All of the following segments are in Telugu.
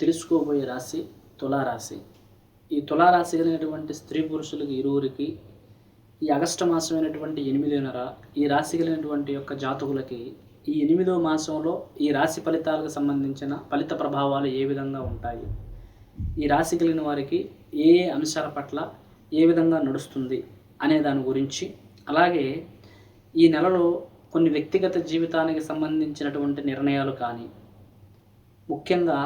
తెలుసుకోబోయే రాశి తులారాశి ఈ తులారాశి కలిగినటువంటి స్త్రీ పురుషులకి ఇరువురికి ఈ ఆగస్టు మాసమైనటువంటి ఎనిమిదిన్నర ఈ రాశి కలిగినటువంటి యొక్క జాతకులకి ఈ ఎనిమిదో మాసంలో ఈ రాశి ఫలితాలకు సంబంధించిన ఫలిత ప్రభావాలు ఏ విధంగా ఉంటాయి? ఈ రాశి కలిగిన వారికి ఏ ఏ అంశాల పట్ల ఏ విధంగా నడుస్తుంది అనే దాని గురించి అలాగే ఈ నెలలో కొన్ని వ్యక్తిగత జీవితానికి సంబంధించినటువంటి నిర్ణయాలు కానీ ముఖ్యంగా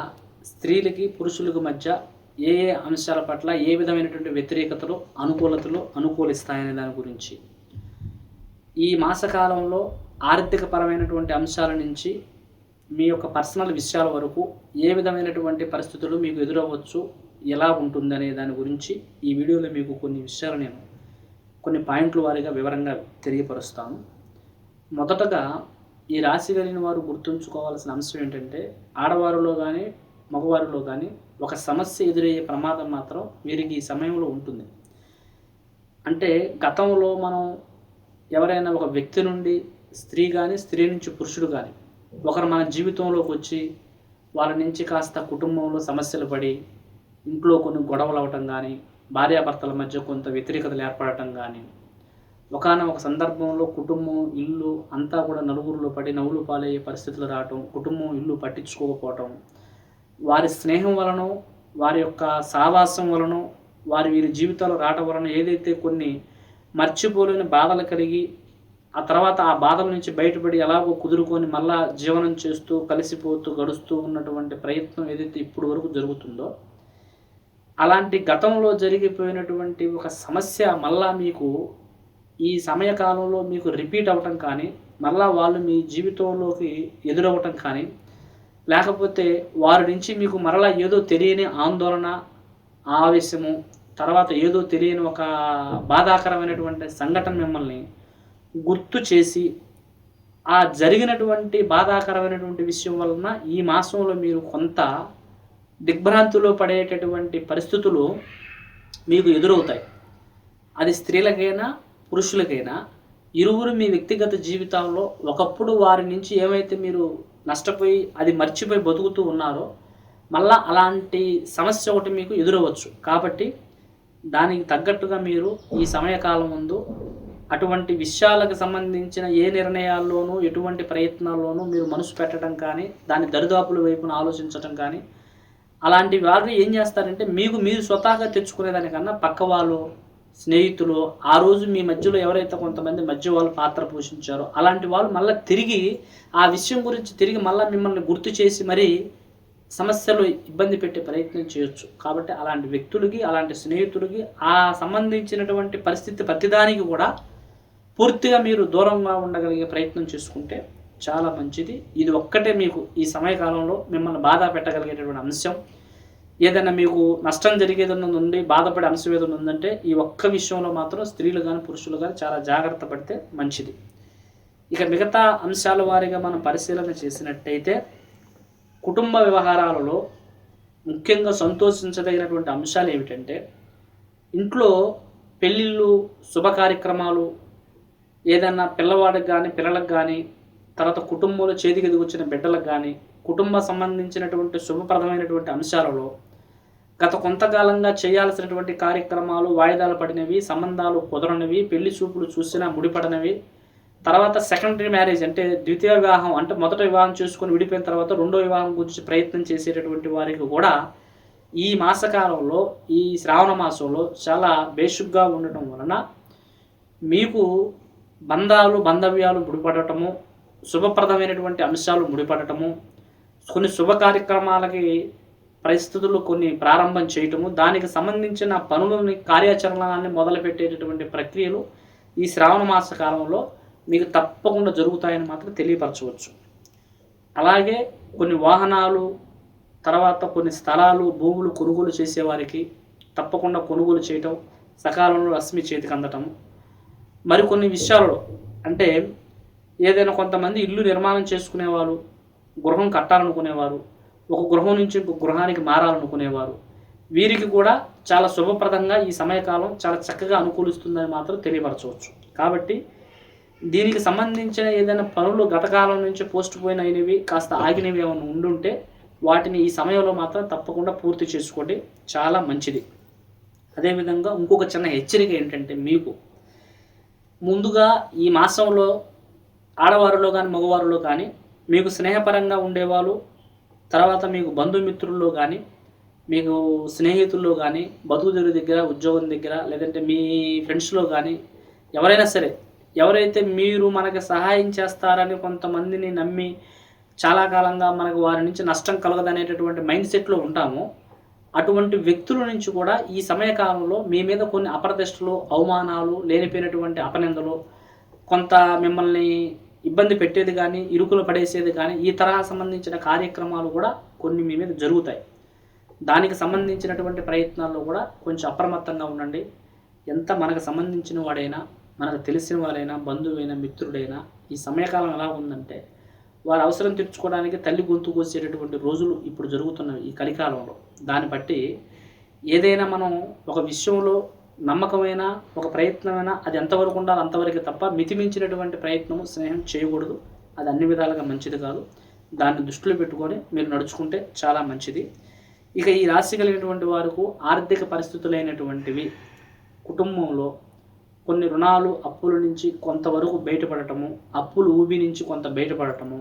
స్త్రీలకి పురుషులకు మధ్య ఏ ఏ అంశాల పట్ల ఏ విధమైనటువంటి వ్యతిరేకతలు అనుకూలతలు అనుకూలిస్తాయనే దాని గురించి. ఈ మాసకాలంలో ఆర్థిక పరమైనటువంటి అంశాల నుంచి మీ యొక్క పర్సనల్ విషయాల వరకు ఏ విధమైనటువంటి పరిస్థితులు మీకు ఎదురవ్వచ్చు ఎలా ఉంటుందనే దాని గురించి ఈ వీడియోలో మీకు కొన్ని విషయాలు నేను కొన్ని పాయింట్ల వారీగా వివరంగా తెలియపరుస్తాను. మొదటగా ఈ రాశి కలిగిన వారు గుర్తుంచుకోవాల్సిన అంశం ఏంటంటే ఆడవారిలో కానీ మగవారిలో కానీ ఒక సమస్య ఎదురయ్యే ప్రమాదం మాత్రం వీరికి ఈ సమయంలో ఉంటుంది. అంటే గతంలో మనం ఎవరైనా ఒక వ్యక్తి నుండి స్త్రీ కానీ స్త్రీ నుంచి పురుషుడు కానీ ఒకరు మన జీవితంలోకి వచ్చి వాళ్ళ నుంచి కాస్త కుటుంబంలో సమస్యలు పడి ఇంట్లో కొన్ని గొడవలు అవ్వటం కానీ భార్యాభర్తల మధ్య కొంత వ్యతిరేకతలు ఏర్పడటం కానీ ఒకనొక సందర్భంలో కుటుంబం ఇల్లు అంతా కూడా నలుగురిలో పడి నవ్వులు పాలయ్యే పరిస్థితులు రావటం కుటుంబం ఇల్లు పట్టించుకోకపోవటం వారి స్నేహం వలన వారి యొక్క సావాసం వలన వారి వీరి జీవితాలు రావడం వలన ఏదైతే కొన్ని మర్చిపోలేని బాధలు కలిగి ఆ తర్వాత ఆ బాధల నుంచి బయటపడి ఎలాగో కుదురుకొని మళ్ళా జీవనం చేస్తూ కలిసిపోతూ గడుస్తూ ఉన్నటువంటి ప్రయత్నం ఏదైతే ఇప్పుడు వరకు జరుగుతుందో అలాంటి గతంలో జరిగిపోయినటువంటి ఒక సమస్య మళ్ళా మీకు ఈ సమయకాలంలో మీకు రిపీట్ అవ్వటం కానీ మళ్ళా వాళ్ళు మీ జీవితంలోకి ఎదురవ్వటం కానీ లేకపోతే వారి నుంచి మీకు మరలా ఏదో తెలియని ఆందోళన ఆవేశము తర్వాత ఏదో తెలియని ఒక బాధాకరమైనటువంటి సంఘటన మిమ్మల్ని గుర్తు చేసి ఆ జరిగినటువంటి బాధాకరమైనటువంటి విషయం వలన ఈ మాసంలో మీరు కొంత దిగ్భ్రాంతిలో పడేటటువంటి పరిస్థితులు మీకు ఎదురవుతాయి. అది స్త్రీలకైనా పురుషులకైనా ఇరువురు మీ వ్యక్తిగత జీవితంలో ఒకప్పుడు వారి నుంచి ఏమైతే మీరు నష్టపోయి అది మర్చిపోయి బతుకుతూ ఉన్నారో మళ్ళా అలాంటి సమస్య ఒకటి మీకు ఎదురవచ్చు కాబట్టి దానికి తగ్గట్టుగా మీరు ఈ సమయకాలం ముందు అటువంటి విషయాలకు సంబంధించిన ఏ నిర్ణయాల్లోనూ ఎటువంటి ప్రయత్నాల్లోనూ మీరు మనసు పెట్టడం కానీ దాని దరిదాపుల వైపున ఆలోచించడం కానీ అలాంటి వాళ్ళు ఏం చేస్తారంటే మీకు మీరు స్వతహాగా తెచ్చుకునేదానికన్నా పక్క వాళ్ళు స్నేహితులు ఆ రోజు మీ మధ్యలో ఎవరైతే కొంతమంది మధ్య వాళ్ళు పాత్ర పోషించారో అలాంటి వాళ్ళు మళ్ళీ తిరిగి ఆ విషయం గురించి తిరిగి మళ్ళీ మిమ్మల్ని గుర్తు చేసి మరీ సమస్యలు ఇబ్బంది పెట్టే ప్రయత్నం చేయొచ్చు. కాబట్టి అలాంటి వ్యక్తులకి అలాంటి స్నేహితులకి ఆ సంబంధించినటువంటి పరిస్థితి ప్రతిదానికి కూడా పూర్తిగా మీరు దూరంగా ఉండగలిగే ప్రయత్నం చేసుకుంటే చాలా మంచిది. ఇది ఒక్కటే మీకు ఈ సమయకాలంలో మిమ్మల్ని బాధ పెట్టగలిగేటటువంటి అంశం. ఏదైనా మీకు నష్టం జరిగేదన్న నుండి బాధపడే అంశం ఉందంటే ఈ ఒక్క విషయంలో మాత్రం స్త్రీలు కానీ పురుషులు కానీ చాలా జాగ్రత్త పడితే మంచిది. ఇక మిగతా అంశాల వారీగా మనం పరిశీలన చేసినట్టయితే కుటుంబ వ్యవహారాలలో ముఖ్యంగా సంతోషించదగినటువంటి అంశాలు ఏమిటంటే ఇంట్లో పెళ్ళిళ్ళు శుభ కార్యక్రమాలు ఏదైనా పిల్లవాడికి కానీ పిల్లలకు కానీ తర్వాత కుటుంబంలో చేతికి ఎదిగొచ్చిన బిడ్డలకు కానీ కుటుంబ సంబంధించినటువంటి శుభప్రదమైనటువంటి అంశాలలో గత కొంతకాలంగా చేయాల్సినటువంటి కార్యక్రమాలు వాయిదాలు పడినవి సంబంధాలు కుదరనివి పెళ్ళి చూపులు చూసినా ముడిపడినవి. తర్వాత సెకండరీ మ్యారేజ్ అంటే ద్వితీయ వివాహం అంటే మొదట వివాహం చేసుకుని విడిపోయిన తర్వాత రెండో వివాహం గురించి ప్రయత్నం చేసేటటువంటి వారికి కూడా ఈ మాసకాలంలో ఈ శ్రావణ మాసంలో చాలా బేసిక్గా ఉండటం వలన మీకు బంధాలు బంధవ్యాలు ముడిపడటము శుభప్రదమైనటువంటి అంశాలు ముడిపడటము కొన్ని శుభ కార్యక్రమాలకి పరిస్థితులు కొన్ని ప్రారంభం చేయటము దానికి సంబంధించిన పనులని కార్యాచరణని మొదలుపెట్టేటటువంటి ప్రక్రియలు ఈ శ్రావణ మాస కాలంలో మీకు తప్పకుండా జరుగుతాయని మాత్రం తెలియపరచవచ్చు. అలాగే కొన్ని వాహనాలు తర్వాత కొన్ని స్థలాలు భూములు కొనుగోలు చేసేవారికి తప్పకుండా కొనుగోలు చేయటం సకాలంలో రశ్మి చేతికి అందటం. మరికొన్ని విషయాలలో అంటే ఏదైనా కొంతమంది ఇల్లు నిర్మాణం చేసుకునేవారు గృహం కట్టాలనుకునేవారు ఒక గృహం నుంచి ఇంకో గృహానికి మారాలనుకునేవారు. వీరికి కూడా చాలా శుభప్రదంగా ఈ సమయకాలం చాలా చక్కగా అనుకూలిస్తుందని మాత్రం తెలియపరచవచ్చు. కాబట్టి దీనికి సంబంధించిన ఏదైనా పనులు గతకాలం నుంచి పోస్ట్ పోయిన అయినవి కాస్త ఆగినవి ఏమైనా ఉండుంటే వాటిని ఈ సమయంలో మాత్రం తప్పకుండా పూర్తి చేసుకోండి. చాలా మంచిది. అదేవిధంగా ఇంకొక చిన్న హెచ్చరిక ఏంటంటే మీకు ముందుగా ఈ మాసంలో ఆడవారిలో కానీ మగవారిలో కానీ మీకు స్నేహపరంగా ఉండేవాళ్ళు తర్వాత మీకు బంధుమిత్రుల్లో కానీ మీకు స్నేహితుల్లో కానీ బతుకుదెరు దగ్గర ఉద్యోగం దగ్గర లేదంటే మీ ఫ్రెండ్స్లో కానీ ఎవరైనా సరే ఎవరైతే మీరు మనకి సహాయం చేస్తారని కొంతమందిని నమ్మి చాలా కాలంగా మనకు వారి నుంచి నష్టం కలగదనేటటువంటి మైండ్ సెట్లో ఉంటామో అటువంటి వ్యక్తుల నుంచి కూడా ఈ సమయకాలంలో మీ మీద కొన్ని అప్రతిష్టలు అవమానాలు లేనిపోయినటువంటి అపనిందలు కొంత మిమ్మల్ని ఇబ్బంది పెట్టేది కానీ ఇరుకులు పడేసేది కానీ ఈ తరహా సంబంధించిన కార్యక్రమాలు కూడా కొన్ని మీ మీద జరుగుతాయి. దానికి సంబంధించినటువంటి ప్రయత్నాల్లో కూడా కొంచెం అప్రమత్తంగా ఉండండి. ఎంత మనకు సంబంధించిన వాడైనా మనకు తెలిసిన వారైనా బంధువైనా మిత్రుడైనా ఈ సమయకాలం ఎలా ఉందంటే వారి అవసరం తీర్చుకోవడానికి తల్లి గొంతు కోసేటటువంటి రోజులు ఇప్పుడు జరుగుతున్నవి ఈ కలికాలంలో. దాన్ని బట్టి ఏదైనా మనం ఒక విషయంలో నమ్మకమైన ఒక ప్రయత్నమైనా అది ఎంతవరకు ఉండాలో అంతవరకు తప్ప మితిమించినటువంటి ప్రయత్నం స్నేహం చేయకూడదు. అది అన్ని విధాలుగా మంచిది కాదు. దాన్ని దృష్టిలో పెట్టుకొని మీరు నడుచుకుంటే చాలా మంచిది. ఇక ఈ రాశి కలిగినటువంటి వారికి ఆర్థిక పరిస్థితులైనటువంటివి కుటుంబంలో కొన్ని రుణాలు అప్పుల నుంచి కొంతవరకు బయటపడటము అప్పులు ఊబి నుంచి కొంత బయటపడటము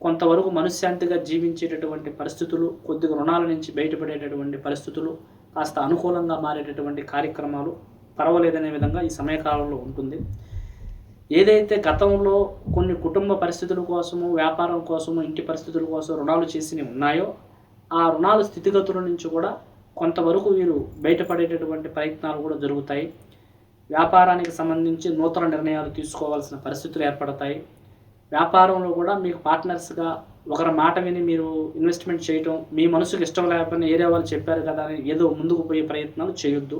కొంతవరకు మనశ్శాంతిగా జీవించేటటువంటి పరిస్థితులు కొద్దిగా రుణాల నుంచి బయటపడేటటువంటి పరిస్థితులు కాస్త అనుకూలంగా మారేటటువంటి కార్యక్రమాలు పర్వాలేదనే విధంగా ఈ సమయకాలంలో ఉంటుంది. ఏదైతే గతంలో కొన్ని కుటుంబ పరిస్థితుల కోసము వ్యాపారం కోసము ఇంటి పరిస్థితుల కోసం రుణాలు చేసినవి ఉన్నాయో ఆ రుణాలు స్థితిగతుల నుంచి కూడా కొంతవరకు వీరు బయటపడేటటువంటి ప్రయత్నాలు కూడా జరుగుతాయి. వ్యాపారానికి సంబంధించి నూతన నిర్ణయాలు తీసుకోవాల్సిన పరిస్థితులు ఏర్పడతాయి. వ్యాపారంలో కూడా మీకు పార్ట్నర్స్గా ఒకరి మాట విని మీరు ఇన్వెస్ట్మెంట్ చేయటం మీ మనసుకు ఇష్టం లేకపోయినా ఏరియా వాళ్ళు చెప్పారు కదా అని ఏదో ముందుకు పోయే ప్రయత్నాలు చేయొద్దు.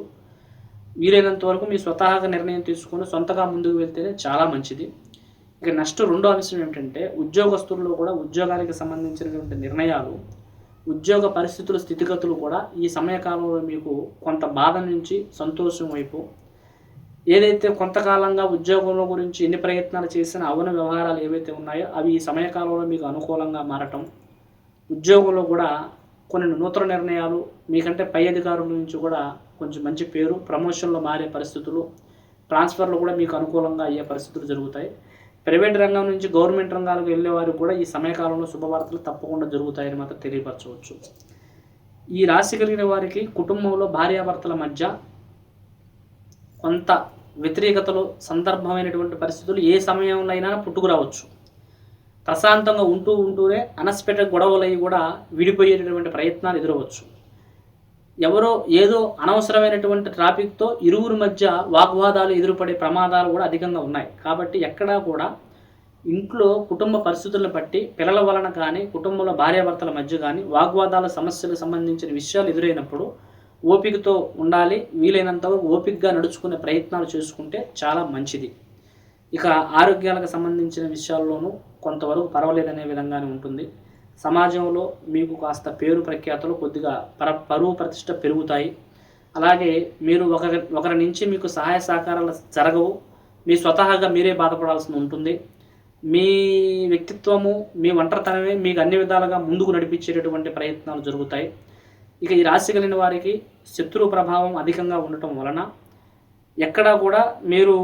వీలైనంత వరకు మీ స్వతహాగా నిర్ణయం తీసుకొని సొంతగా ముందుకు వెళ్తేనే చాలా మంచిది. ఇక నెక్స్ట్ రెండో అంశం ఏమిటంటే ఉద్యోగస్తుల్లో కూడా ఉద్యోగానికి సంబంధించినటువంటి నిర్ణయాలు ఉద్యోగ పరిస్థితుల స్థితిగతులు కూడా ఈ సమయకాలంలో మీకు కొంత బాధ నుంచి సంతోషం వైపు ఏదైతే కొంతకాలంగా ఉద్యోగంలో గురించి ఎన్ని ప్రయత్నాలు చేసినా అవన వ్యవహారాలు ఏవైతే ఉన్నాయో అవి ఈ సమయకాలంలో మీకు అనుకూలంగా మారటం. ఉద్యోగంలో కూడా కొన్ని నూతన నిర్ణయాలు మీకంటే పై అధికారుల నుంచి కూడా కొంచెం మంచి పేరు ప్రమోషన్లో మారే పరిస్థితులు ట్రాన్స్ఫర్లు కూడా మీకు అనుకూలంగా అయ్యే పరిస్థితులు జరుగుతాయి. ప్రైవేట్ రంగం నుంచి గవర్నమెంట్ రంగాలకు వెళ్ళే వారికి కూడా ఈ సమయకాలంలో శుభవార్తలు తప్పకుండా జరుగుతాయని మాత్రం తెలియపరచవచ్చు. ఈ రాశి కలిగిన వారికి కుటుంబంలో భార్యాభర్తల మధ్య కొంత వ్యతిరేకతలు సందర్భమైనటువంటి పరిస్థితులు ఏ సమయంలో అయినా పుట్టుకురావచ్చు. ప్రశాంతంగా ఉంటూ ఉంటూనే అనస్పేట గొడవలయ్యి కూడా విడిపోయేటటువంటి ప్రయత్నాలు ఎదురవచ్చు. ఎవరో ఏదో అనవసరమైనటువంటి ట్రాఫిక్తో ఇరువురి మధ్య వాగ్వాదాలు ఎదురుపడే ప్రమాదాలు కూడా అధికంగా ఉన్నాయి. కాబట్టి ఎక్కడా కూడా ఇంట్లో కుటుంబ పరిస్థితులను బట్టి పిల్లల వలన కానీ కుటుంబంలో భార్యాభర్తల మధ్య కానీ వాగ్వాదాల సమస్యలకు సంబంధించిన విషయాలు ఎదురైనప్పుడు ఓపికతో ఉండాలి వీలైనంత వరకు ఓపికగా నడుచుకునే ప్రయత్నాలు చేసుకుంటే చాలా మంచిది. ఇక ఆరోగ్యాలకు సంబంధించిన విషయాల్లోనూ కొంతవరకు పర్వాలేదనే విధంగానే ఉంటుంది. సమాజంలో మీకు కాస్త పేరు ప్రఖ్యాతలు కొద్దిగా పర పరువు ప్రతిష్ట పెరుగుతాయి. అలాగే మీరు ఒకరి ఒకరి నుంచి మీకు సహాయ సహకారాలు జరగవు. మీ స్వతహాగా మీరే బాధపడాల్సి ఉంటుంది. మీ వ్యక్తిత్వము మీ ఒంటరితనమే మీకు అన్ని విధాలుగా ముందుకు నడిపించేటటువంటి ప్రయత్నాలు జరుగుతాయి. ఇక ఈ రాశి కలిగిన వారికి శత్రు ప్రభావం అధికంగా ఉండటం వలన ఎక్కడా కూడా మీరు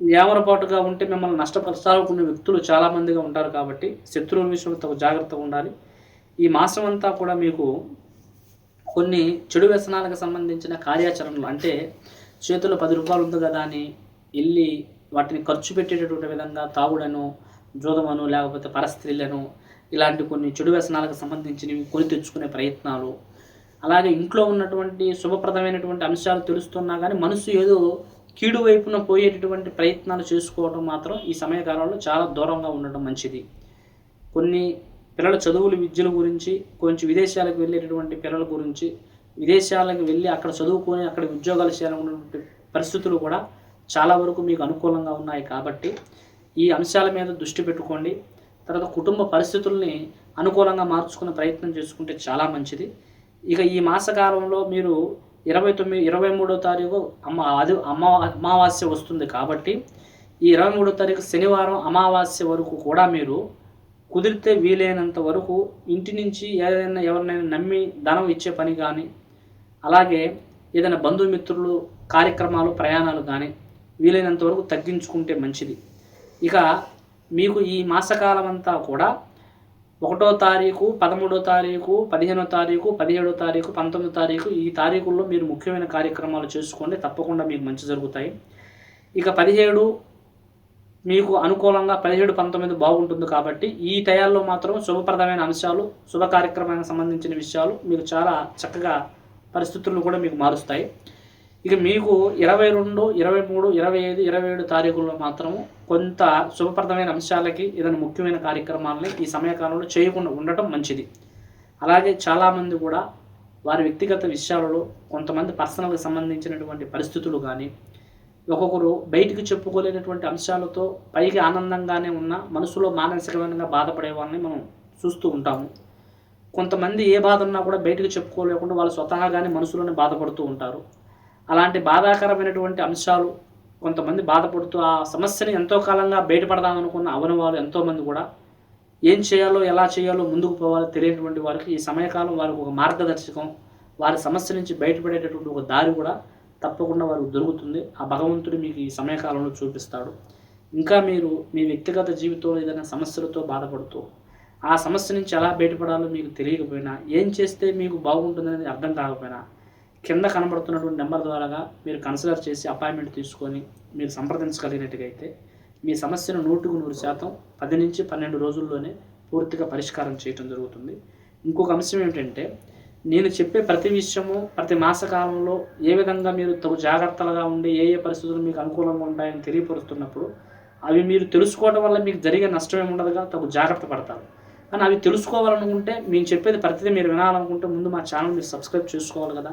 ఏమరపాటుగా ఉంటే మిమ్మల్ని నష్టపరచాలనుకునే వ్యక్తులు చాలామందిగా ఉంటారు కాబట్టి శత్రువుల విషయంలో తగు జాగ్రత్తగా ఉండాలి. ఈ మాసం అంతా కూడా మీకు కొన్ని చెడు వ్యసనాలకు సంబంధించిన కార్యాచరణలు అంటే చేతిలో పది రూపాయలు ఉంది కదా అని వెళ్ళి వాటిని ఖర్చు పెట్టేటటువంటి విధంగా తాగుడను జోదమను లేకపోతే పరస్త్రీలను ఇలాంటి కొన్ని చెడు వ్యసనాలకు సంబంధించినవి కొని తెచ్చుకునే ప్రయత్నాలు అలాగే ఇంట్లో ఉన్నటువంటి శుభప్రదమైనటువంటి అంశాలు తెలుస్తున్నా కానీ మనసు ఏదో కీడు వైపున పోయేటటువంటి ప్రయత్నాలు చేసుకోవడం మాత్రం ఈ సమయకాలంలో చాలా దూరంగా ఉండడం మంచిది. కొన్ని పిల్లల చదువుల విద్యల గురించి కొంచెం విదేశాలకు వెళ్ళేటటువంటి పిల్లల గురించి విదేశాలకు వెళ్ళి అక్కడ చదువుకొని అక్కడ ఉద్యోగాలు చేయాలనుకున్నటువంటి పరిస్థితులు కూడా చాలా వరకు మీకు అనుకూలంగా ఉన్నాయి కాబట్టి ఈ అంశాల మీద దృష్టి పెట్టుకోండి. తర్వాత కుటుంబ పరిస్థితుల్ని అనుకూలంగా మార్చుకునే ప్రయత్నం చేసుకుంటే చాలా మంచిది. ఇక ఈ మాసకాలంలో మీరు ఇరవై తొమ్మిది ఇరవై మూడో తారీఖు అమ్మ అది అమ్మ అమావాస్య వస్తుంది కాబట్టి ఈ ఇరవై మూడో తారీఖు శనివారం అమావాస్య వరకు కూడా మీరు కుదిరితే వీలైనంత వరకు ఇంటి నుంచి ఏదైనా ఎవరినైనా నమ్మి ధనం ఇచ్చే పని కానీ అలాగే ఏదైనా బంధుమిత్రులు కార్యక్రమాలు ప్రయాణాలు కానీ వీలైనంత వరకు తగ్గించుకుంటే మంచిది. ఇక మీకు ఈ మాసకాలం అంతా కూడా ఒకటో తారీఖు పదమూడో తారీఖు పదిహేనో తారీఖు పదిహేడో తారీఖు పంతొమ్మిదో తారీఖు ఈ తారీఖుల్లో మీరు ముఖ్యమైన కార్యక్రమాలు చేసుకోండి. తప్పకుండా మీకు మంచి జరుగుతాయి. ఇక పదిహేడు మీకు అనుకూలంగా పదిహేడు పంతొమ్మిది బాగుంటుంది కాబట్టి ఈ టయాల్లో మాత్రం శుభప్రదమైన అంశాలు శుభ కార్యక్రమానికి సంబంధించిన విషయాలు మీకు చాలా చక్కగా పరిస్థితులను కూడా మీకు మారుస్తాయి. ఇక మీకు ఇరవై రెండు ఇరవై మూడు ఇరవై ఐదు ఇరవై ఏడు తారీఖుల్లో మాత్రము కొంత శుభప్రదమైన అంశాలకి ఏదైనా ముఖ్యమైన కార్యక్రమాలని ఈ సమయకాలంలో చేయకుండా ఉండటం మంచిది. అలాగే చాలామంది కూడా వారి వ్యక్తిగత విషయాలలో కొంతమంది పర్సనల్కి సంబంధించినటువంటి పరిస్థితులు కానీ ఒక్కొక్కరు బయటికి చెప్పుకోలేనటువంటి అంశాలతో పైకి ఆనందంగానే ఉన్న మనసులో మానసికమైన బాధపడే వాళ్ళని మనం చూస్తూ ఉంటాము. కొంతమంది ఏ బాధ ఉన్నా కూడా బయటకు చెప్పుకోలేకుండా వాళ్ళు స్వతహాగానే మనసులోనే బాధపడుతూ ఉంటారు. అలాంటి బాధాకరమైనటువంటి అంశాలు కొంతమంది బాధపడుతూ ఆ సమస్యని ఎంతో కాలంగా బయటపడదామనుకున్న అవని వారు ఎంతోమంది కూడా ఏం చేయాలో ఎలా చేయాలో ముందుకు పోవాలో తెలియనటువంటి వారికి ఈ సమయకాలం వారికి ఒక మార్గదర్శకం వారి సమస్య నుంచి బయటపడేటటువంటి ఒక దారి కూడా తప్పకుండా వారికి దొరుకుతుంది. ఆ భగవంతుడు మీకు ఈ సమయకాలంలో చూపిస్తాడు. ఇంకా మీరు మీ వ్యక్తిగత జీవితంలో ఏదైనా సమస్యలతో బాధపడుతూ ఆ సమస్య నుంచి ఎలా బయటపడాలో మీకు తెలియకపోయినా ఏం చేస్తే మీకు బాగుంటుందనేది అర్థం కాకపోయినా కింద కనబడుతున్నటువంటి నెంబర్ ద్వారాగా మీరు కన్సిడర్ చేసి అపాయింట్మెంట్ తీసుకొని మీరు సంప్రదించగలిగినట్టుగైతే మీ సమస్యను నూటుకు నూరు శాతం పది నుంచి పన్నెండు రోజుల్లోనే పూర్తిగా పరిష్కారం చేయటం జరుగుతుంది. ఇంకొక అంశం ఏమిటంటే నేను చెప్పే ప్రతి విషయము ప్రతి మాసకాలంలో ఏ విధంగా మీరు తగు జాగ్రత్తలుగా ఉండి ఏ ఏ పరిస్థితులు మీకు అనుకూలంగా ఉంటాయని తెలియపరుస్తున్నప్పుడు అవి మీరు తెలుసుకోవడం వల్ల మీకు జరిగే నష్టం ఏముండదుగా తగు జాగ్రత్త పడతారు. కానీ అవి తెలుసుకోవాలనుకుంటే మేము చెప్పేది ప్రతిదీ మీరు వినాలనుకుంటే ముందు మా ఛానల్ మీరు సబ్స్క్రైబ్ చేసుకోవాలి కదా.